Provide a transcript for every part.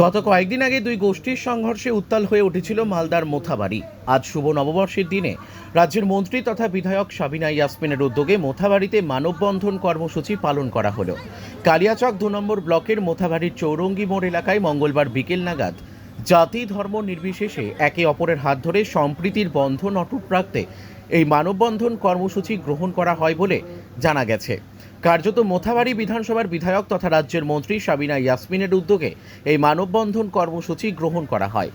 গত কয়েকদিন আগে দুই গোষ্ঠীর সংঘর্ষে উত্তাল হয়ে উঠেছিল মালদার মোথাবাড়ি। আজ শুভ নববর্ষের দিনে রাজ্যের মন্ত্রী তথা বিধায়ক সাবিনা ইয়াসমিনের উদ্যোগে মোথাবাড়িতে মানববন্ধন কর্মসূচি পালন করা হলো। কালিয়াচক দু নম্বর ব্লকের মোথাবাড়ির চৌরঙ্গি মোড় এলাকায় মঙ্গলবার বিকেল নাগাদ জাতি ধর্ম নির্বিশেষে একে অপরের হাত ধরে সম্প্রীতির বন্ধন অটুট রাখতে এই মানববন্ধন কর্মসূচি গ্রহণ করা হয় বলে জানা গেছে। কার্যত মোথাবাড়ি বিধানসভার বিধায়ক তথা রাজ্যের মন্ত্রী সাবিনা ইয়াসমিনের উদ্যোগে এই মানববন্ধন কর্মসূচি গ্রহণ করা হয়।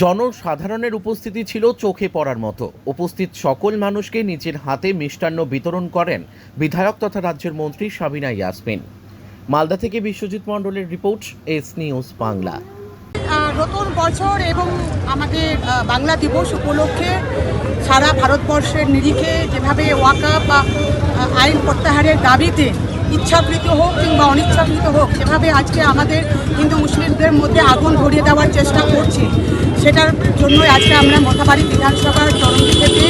জনসাধারণের উপস্থিতি ছিল চোখে পড়ার মতো। উপস্থিত সকল মানুষকে নিজের হাতে মিষ্টান্ন বিতরণ করেন বিধায়ক তথা রাজ্যের মন্ত্রী সাবিনা ইয়াসমিন। মালদা থেকে বিশ্বজিৎ মণ্ডলের রিপোর্ট, এস নিউজ বাংলা। নতুন বছর এবং আমাদের বাংলা দিবস উপলক্ষে সারা ভারতবর্ষের নিরিখে যেভাবে ওয়াকা বা আইন প্রত্যাহারের দাবিতে ইচ্ছাকৃত হোক কিংবা অনিচ্ছাকৃত হোক যেভাবে আজকে আমাদের হিন্দু মুসলিমদের মধ্যে আগুন ধরিয়ে দেওয়ার চেষ্টা করছে। সেটার জন্যই আজকে আমরা মথাবাড়ি বিধানসভার তরঙ্গি থেকে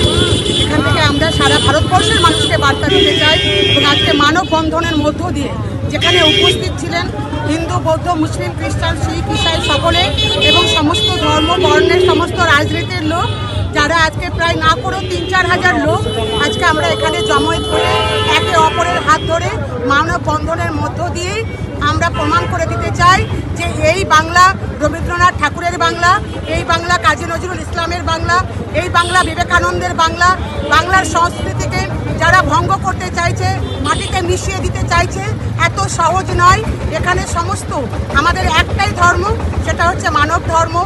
এখান থেকে আমরা সারা ভারতবর্ষের মানুষকে বার্তা দিতে চাই এবং আজকে মানববন্ধনের মধ্য দিয়ে যেখানে উপস্থিত ছিলেন হিন্দু, বৌদ্ধ, মুসলিম, খ্রিস্টান, শিখ, ইসাই সকলে এবং সমস্ত ধর্ম, বর্ণের সমস্ত রাজনীতির লোক যারা আজকে প্রায় না করেও তিন চার হাজার লোক আজকে আমরা এখানে জমায়েত করে একে অপরের হাত ধরে মানববন্ধনের মধ্য দিয়েই আমরা প্রমাণ করে দিতে চাই যে এই বাংলা রবীন্দ্রনাথ ঠাকুরের বাংলা, এই বাংলা কাজী নজরুল ইসলামের বাংলা, এই বাংলা বিবেকানন্দের বাংলা, বাংলার সংস্কৃতিকে যারা ভঙ্গ করতে চাইছে মাটিতে মিশিয়ে দিতে চাইছে সহজ নয়। এখানে সমস্ত আমাদের একটাই ধর্ম, সেটা হচ্ছে মানব ধর্ম,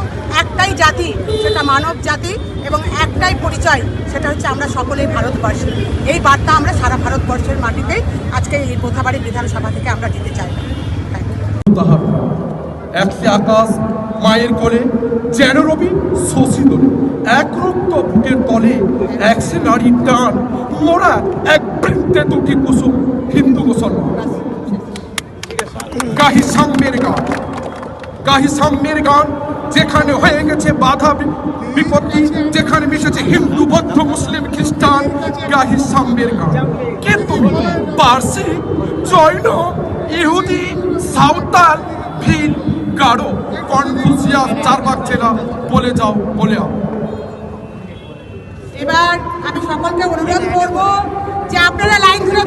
একটাই জাতি, সেটা মানব জাতি এবং একটাই পরিচয়, সেটা হচ্ছে আমরা সকলেই ভারতবর্ষী। এই বার্তা আমরা সারা ভারতবর্ষের মাটিতে আজকে এই কোথাবাড়ি বিধানসভা থেকে আমরা দিতে চাই. একসে আকাশ মায়ের কোলে, যেন রবি শশী এক রক্ত বুকের তলে একসে নারীর টান মোরা এক দুটি কুসুম হিন্দু। গাহি সাম্যের গান। যেখানে হয়ে গেছে বাধা বিপত্তি, যেখানে মিশেছে হিন্দু, বৌদ্ধ, মুসলিম, খ্রিস্টান, গাহি সাম্যের গান। কিন্তু পার্সি, জৈন, ইহুদি, সাঁওতাল, ভিল গাঢ় কনফুসিয়াস চারবাক জেলা বলে যাও, বলে আও। এবার আমি সকলকে অনুরোধ করব যে আপনারা লাইন ধরে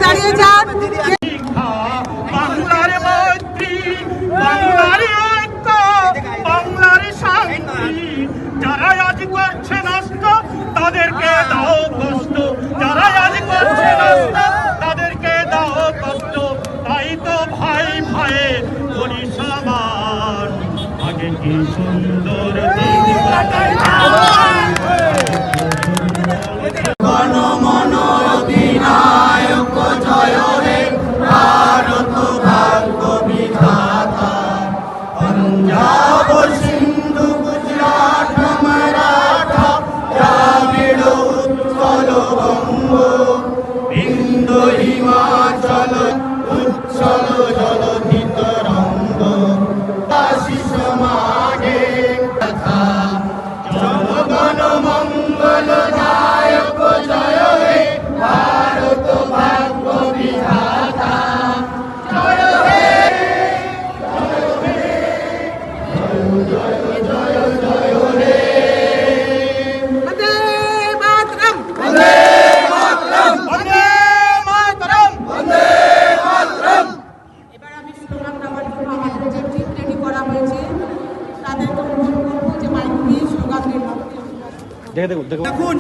রাখুন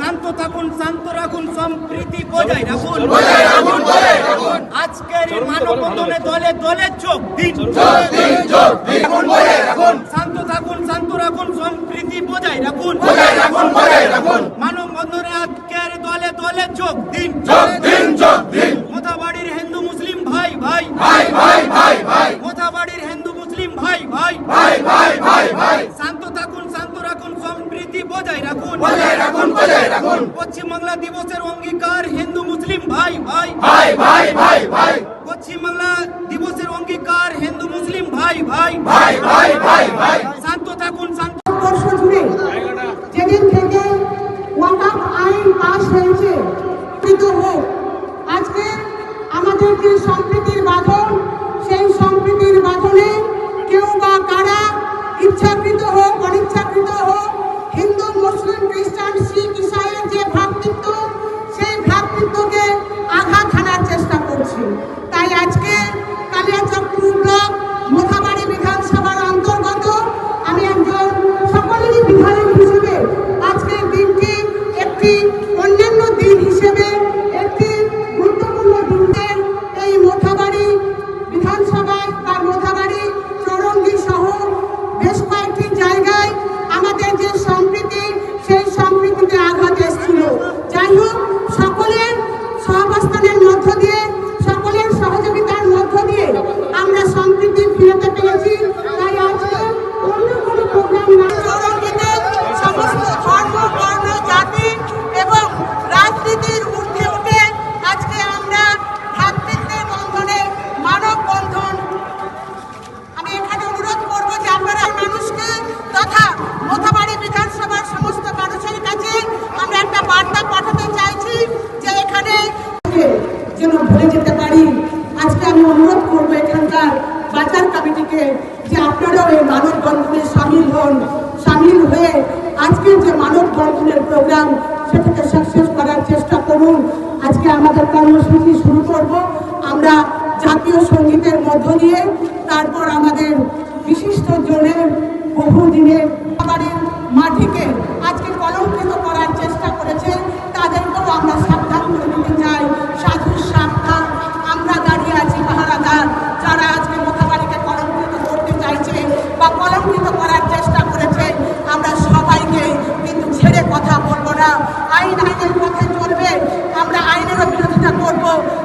শান্ত থাকুন শান্ত রাখুন সম্প্রীতি বজায় রাখুন। আজকের মানববন্ধনে দলে দলে যোগ দিন। শান্ত থাকুন শান্ত রাখুন সম্প্রীতি বজায় রাখুন আজকের দলে দলে যোগ দিন মোথাবাড়ির হিন্দু মুসলিম ভাই ভাই মোথাবাড়ির হিন্দু মুসলিম ভাই ভাই শান্ত থাকুন শান্ত রাখুন সম্প্রীতি বজায় রাখুন পশ্চিমবাংলা দিবসের অঙ্গীকার হিন্দু মুসলিম ভাই ভাই। পশ্চিমবাংলা দিবসের অঙ্গীকার হিন্দু মুসলিম ভাই ভাই। শান্ত থাকুন শান্ত সামিল হয়ে আজকে যে মানব মানববন্ধনের প্রোগ্রাম সেটাকে সাকসেস করার চেষ্টা করুন। আজকে আমাদের কর্মসূচি শুরু করব। আমরা জাতীয় সঙ্গীতের মধ্য দিয়ে, তারপর আমাদের বিশিষ্ট জনের বহুদিনের মাটিকে আজকে কলঙ্কিত করার চেষ্টা করেছে তাদেরকেও আমরা সাবধান করে দিতে চাই সাধু সাবধান আমরা দাঁড়িয়ে আছি পাহারাদার যারা আজকে মোথাবাড়িকে কলঙ্কিত করতে চাইছে বা কলঙ্কিত করার চেষ্টা করেছে আমরা সবাইকে কিন্তু ছেড়ে কথা বলব না আইন আইনের পথে চলবে আমরা আইনেরও বিরোধিতা করব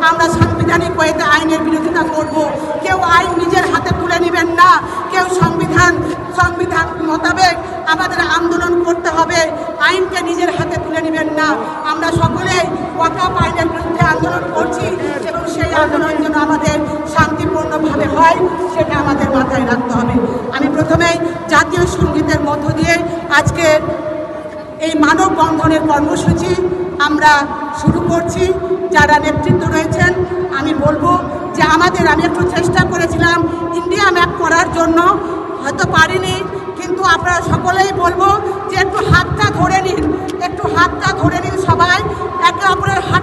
আমরা সাংবিধানিক ওয়েতে আইনের বিরোধিতা করব। কেউ আইন নিজের হাতে তুলে নেবেন না। কেউ সংবিধান সংবিধান মোতাবেক আমাদের আন্দোলন করতে হবে। আইনকে নিজের হাতে তুলে নেবেন না। আমরা সকলেই ওয়াকাপ আইনের বিরুদ্ধে আন্দোলন করছি এবং সেই আন্দোলন যেন আমাদের শান্তিপূর্ণভাবে হয়, সেটা আমাদের মাথায় রাখতে হবে। আমি প্রথমেই জাতীয় সঙ্গীতের মধ্য দিয়ে আজকে এই মানববন্ধনের কর্মসূচি আমরা শুরু করছি। যারা নেতৃত্ব রয়েছেন, আমি বলব যে আমাদের, আমি একটু চেষ্টা করেছিলাম ইন্ডিয়া ম্যাপ করার জন্য, হয়তো পারিনি, কিন্তু আপনারা সকলেই বলব যে একটু হাতটা ধরে নিন, একটু হাতটা ধরে নিন সবাই, একে অপরের হাত